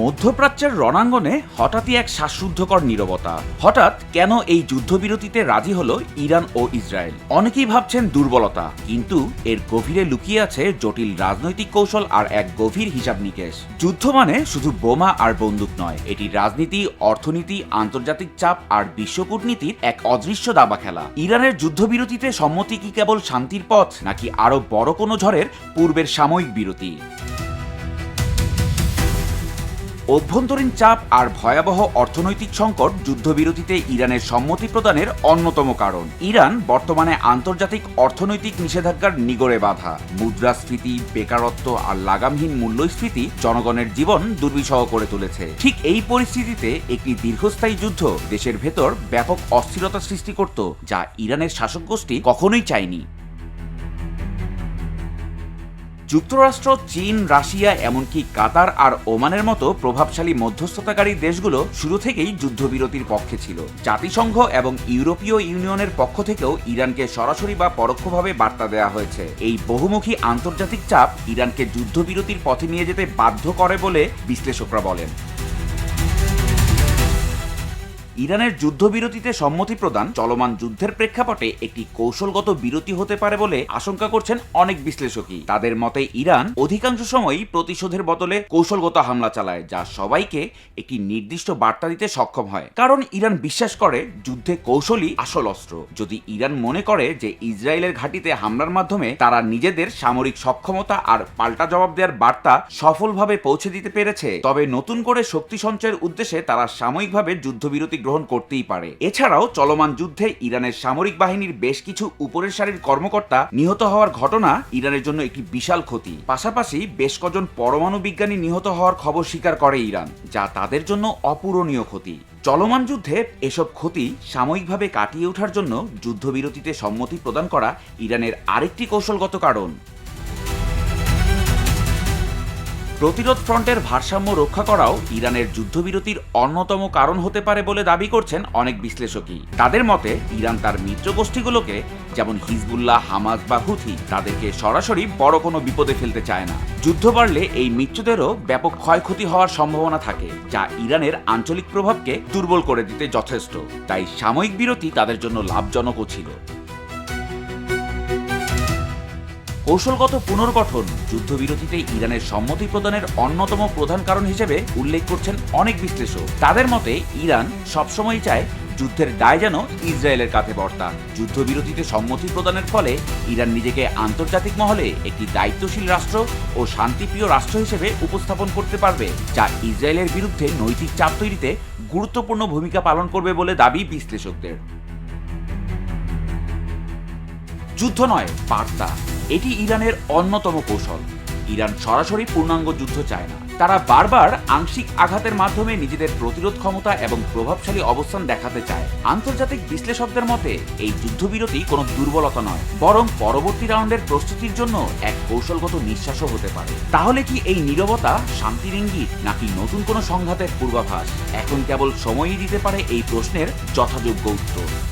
মধ্যপ্রাচ্যের রণাঙ্গনে হঠাৎই এক শ্বাসরুদ্ধকর নীরবতা। হঠাৎ কেন এই যুদ্ধবিরতিতে রাজি হলো ইরান ও ইসরায়েল? অনেকেই ভাবছেন দুর্বলতা, কিন্তু এর গভীরে লুকিয়ে আছে জটিল রাজনৈতিক কৌশল আর এক গভীর হিসাব নিকেশ। যুদ্ধ মানে শুধু বোমা আর বন্দুক নয়, এটি রাজনীতি, অর্থনীতি, আন্তর্জাতিক চাপ আর বিশ্ব কূটনীতির এক অদৃশ্য দাবা খেলা। ইরানের যুদ্ধবিরতিতে সম্মতি কি কেবল শান্তির পথ, নাকি আরও বড় কোনো ঝড়ের পূর্বের সাময়িক বিরতি? অভ্যন্তরীণ চাপ আর ভয়াবহ অর্থনৈতিক সংকট যুদ্ধবিরতিতে ইরানের সম্মতি প্রদানের অন্যতম কারণ। ইরান বর্তমানে আন্তর্জাতিক অর্থনৈতিক নিষেধাজ্ঞার নিগড়ে বাধা। মুদ্রাস্ফীতি, বেকারত্ব আর লাগামহীন মূল্যস্ফীতি জনগণের জীবন দুর্বিষহ করে তুলেছে। ঠিক এই পরিস্থিতিতে একটি দীর্ঘস্থায়ী যুদ্ধ দেশের ভেতর ব্যাপক অস্থিরতা সৃষ্টি করত, যা ইরানের শাসক গোষ্ঠী কখনোই চায়নি। যুক্তরাষ্ট্র, চীন, রাশিয়া, এমনকি কাতার আর ওমানের মতো প্রভাবশালী মধ্যস্থতাকারী দেশগুলো শুরু থেকেই যুদ্ধবিরতির পক্ষে ছিল। জাতিসংঘ এবং ইউরোপীয় ইউনিয়নের পক্ষ থেকেও ইরানকে সরাসরি বা পরোক্ষভাবে বার্তা দেওয়া হয়েছে। এই বহুমুখী আন্তর্জাতিক চাপ ইরানকে যুদ্ধবিরতির পথে নিয়ে যেতে বাধ্য করে বলে বিশ্লেষকরা বলেন। ইরানের যুদ্ধবিরতিতে সম্মতি প্রদান চলমান যুদ্ধের প্রেক্ষাপটে একটি কৌশলগত বিরতি হতে পারে বলে আশঙ্কা করছেন অনেক বিশ্লেষকই। তাদের মতে, ইরান অধিকাংশ সময়ই প্রতিশোধের বদলে কৌশলগত হামলা চালায়, যা সবাইকে একটি নির্দিষ্ট বার্তা দিতে সক্ষম হয়। কারণ ইরান বিশ্বাস করে যুদ্ধে কৌশলই আসল অস্ত্র। যদি ইরান মনে করে যে ইসরায়েলের ঘাঁটিতে হামলার মাধ্যমে তারা নিজেদের সামরিক সক্ষমতা আর পাল্টা জবাব দেওয়ার বার্তা সফলভাবে পৌঁছে দিতে পেরেছে, তবে নতুন করে শক্তি সঞ্চয়ের উদ্দেশ্যে তারা সাময়িকভাবে যুদ্ধবিরতি গ্রহণ করতেই পারে। এছাড়াও চলমান যুদ্ধে ইরানের সামরিক বাহিনীর বেশ কিছু উপরের সারির কর্মকর্তা নিহত হওয়ার ঘটনা ইরানের জন্য একটি বিশাল ক্ষতি। পাশাপাশি বেশ কজন পরমাণু বিজ্ঞানী নিহত হওয়ার খবর স্বীকার করে ইরান, যা তাদের জন্য অপূরণীয় ক্ষতি। চলমান যুদ্ধে এসব ক্ষতি সাময়িকভাবে কাটিয়ে ওঠার জন্য যুদ্ধবিরতিতে সম্মতি প্রদান করা ইরানের আরেকটি কৌশলগত কারণ। প্রতিরোধ ফ্রন্টের ভারসাম্য রক্ষা করাও ইরানের যুদ্ধবিরতির অন্যতম কারণ হতে পারে বলে দাবি করছেন অনেক বিশ্লেষকই। তাদের মতে, ইরান তার মিত্র গোষ্ঠীগুলোকে যেমন হিজবুল্লাহ হামাজ বা হুথি, তাদেরকে সরাসরি বড় কোনো বিপদে ফেলতে চায় না। যুদ্ধ বাড়লে এই মিত্রদেরও ব্যাপক ক্ষয়ক্ষতি হওয়ার সম্ভাবনা থাকে, যা ইরানের আঞ্চলিক প্রভাবকে দুর্বল করে দিতে যথেষ্ট। তাই সাময়িক বিরতি তাদের জন্য লাভজনকও ছিল। কৌশলগত পুনর্গঠন যুদ্ধবিরতিতে ইরানের সম্মতি প্রদানের অন্যতম প্রধান কারণ হিসেবে উল্লেখ করছেন অনেক বিশ্লেষক। তাদের মতে, ইরান সবসময় চায় যুদ্ধের দায় যেন ইসরায়েলের কাঁধে বর্তা। যুদ্ধবিরতিতে সম্মতি প্রদানের ফলে ইরান নিজেকে আন্তর্জাতিক মহলে একটি দায়িত্বশীল রাষ্ট্র ও শান্তিপ্রিয় রাষ্ট্র হিসেবে উপস্থাপন করতে পারবে, যা ইসরায়েলের বিরুদ্ধে নৈতিক চাপ তৈরিতে গুরুত্বপূর্ণ ভূমিকা পালন করবে বলে দাবি বিশ্লেষকদের। যুদ্ধ নয়, বার্তা। এটি ইরানের অন্যতম কৌশল। ইরান সরাসরি পূর্ণাঙ্গ যুদ্ধ চায় না। তারা বারবার আংশিক আঘাতের মাধ্যমে নিজেদের প্রতিরোধ ক্ষমতা এবং প্রভাবশালী অবস্থান দেখাতে চায়। আন্তর্জাতিক বিশ্লেষকদের মতে, এই যুদ্ধবিরতি কোনো দুর্বলতা নয়, বরং পরবর্তী রাউন্ডের প্রস্তুতির জন্য এক কৌশলগত নিঃশ্বাসও হতে পারে। তাহলে কি এই নীরবতা শান্তির ইঙ্গিত, নাকি নতুন কোনো সংঘাতের পূর্বাভাস? এখন কেবল সময়ই দিতে পারে এই প্রশ্নের যথাযোগ্য উত্তর।